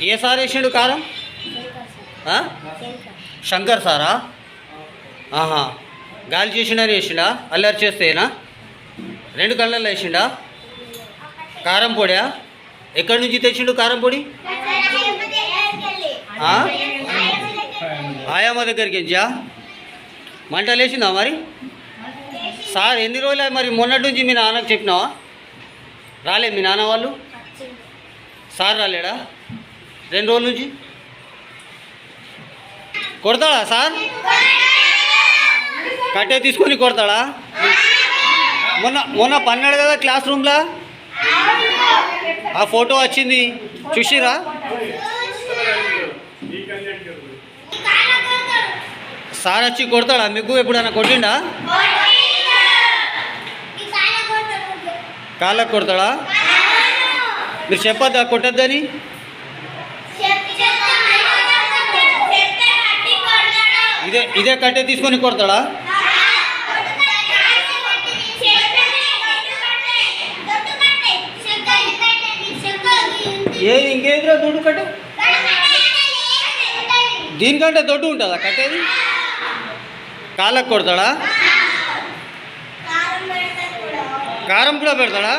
ఏ sir వేసిండు కారం? శంకర్ సారా? ఆహా. గాలి చేసిండని వేసిండా అల్లరి చేస్తేనా? రెండు కళ్ళల్లో వేసిండా? కారం పొడా ఎక్కడి నుంచి తెచ్చిండు కారం పొడి? ఆ? దగ్గరికి ఎంచా మంటలు వేసిందా మరి? సార్ ఎన్ని రోజులు మరి మొన్నటి నుంచి మీ నాన్నకు చెప్పినావా? రాలే మీ నాన్న వాళ్ళు? సార్ రాలేడా? రెండు రోజుల నుంచి? కొడతాడా సార్? కట్టే తీసుకొని కొడతాడా? మొన్న మొన్న పన్నాడు కదా క్లాస్ రూమ్లో? ఆ ఫోటో వచ్చింది. చూసిరా సార్ వచ్చి కొడతాడా? మీకు ఎప్పుడైనా కొట్టిండా? కాళ్ళకు కొడతాడా? మీరు చెప్పొద్దా కొట్టద్దని? ఇదే ఇదే కట్టె తీసుకొని కొడతాడా? ఏ ఇంకేదిరా దొడ్డు కట్టు? దీనికంటే దొడ్డు ఉంటుందా కట్టేది? కాళ్ళకు కొడతాడా? కారం కూడా పెడతాడా?